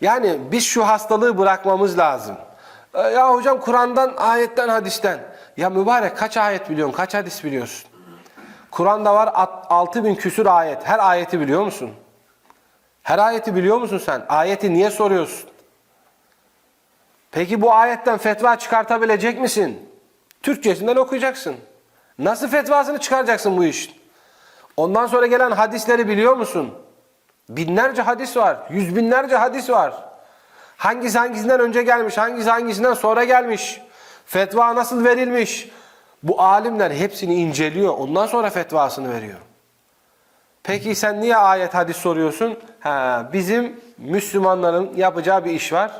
Yani biz şu hastalığı bırakmamız lazım. E, Ya hocam Kur'an'dan, ayetten, hadisten. Ya mübarek kaç ayet biliyorsun, kaç hadis biliyorsun? Kur'an'da var 6000 küsür ayet. Her ayeti biliyor musun? Her ayeti biliyor musun sen? Ayeti niye soruyorsun? Peki bu ayetten fetva çıkartabilecek misin? Türkçesinden okuyacaksın. Nasıl fetvasını çıkaracaksın bu işin? Ondan sonra gelen hadisleri biliyor musun? Binlerce hadis var. Yüz binlerce hadis var. Hangisi hangisinden önce gelmiş, hangisi hangisinden sonra gelmiş. Fetva nasıl verilmiş. Bu alimler hepsini inceliyor. Ondan sonra fetvasını veriyor. Peki sen niye ayet hadis soruyorsun? Ha, bizim Müslümanların yapacağı bir iş var.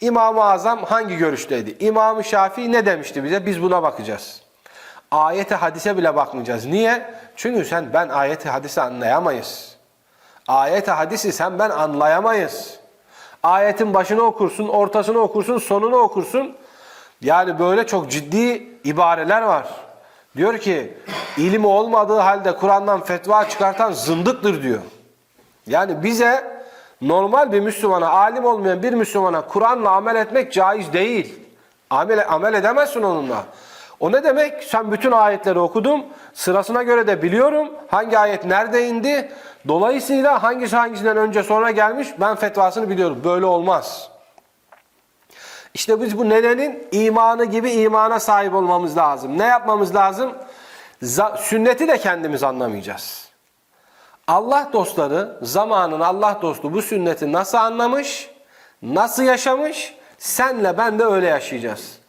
İmam-ı Azam hangi görüşteydi? İmam-ı Şafii ne demişti bize? Biz buna bakacağız. Ayete hadise bile bakmayacağız. Niye? Çünkü sen ben ayeti hadisi anlayamayız. Ayete hadisi sen ben anlayamayız. Ayetin başını okursun, ortasını okursun, sonunu okursun. Yani böyle çok ciddi ibareler var. Diyor ki ilim olmadığı halde Kur'an'dan fetva çıkartan zındıktır diyor. Yani bize normal bir Müslümana, alim olmayan bir Müslümana Kur'an'la amel etmek caiz değil. Amel, amel edemezsin onunla. O ne demek? Sen bütün ayetleri okudum. Sırasına göre de biliyorum. Hangi ayet nerede indi? Dolayısıyla hangisi hangisinden önce sonra gelmiş ben fetvasını biliyorum. Böyle olmaz. İşte biz bu nedenin imanı gibi imana sahip olmamız lazım. Ne yapmamız lazım? Sünneti de kendimiz anlamayacağız. Allah dostları, zamanın Allah dostu bu sünneti nasıl anlamış, nasıl yaşamış, senle ben de öyle yaşayacağız.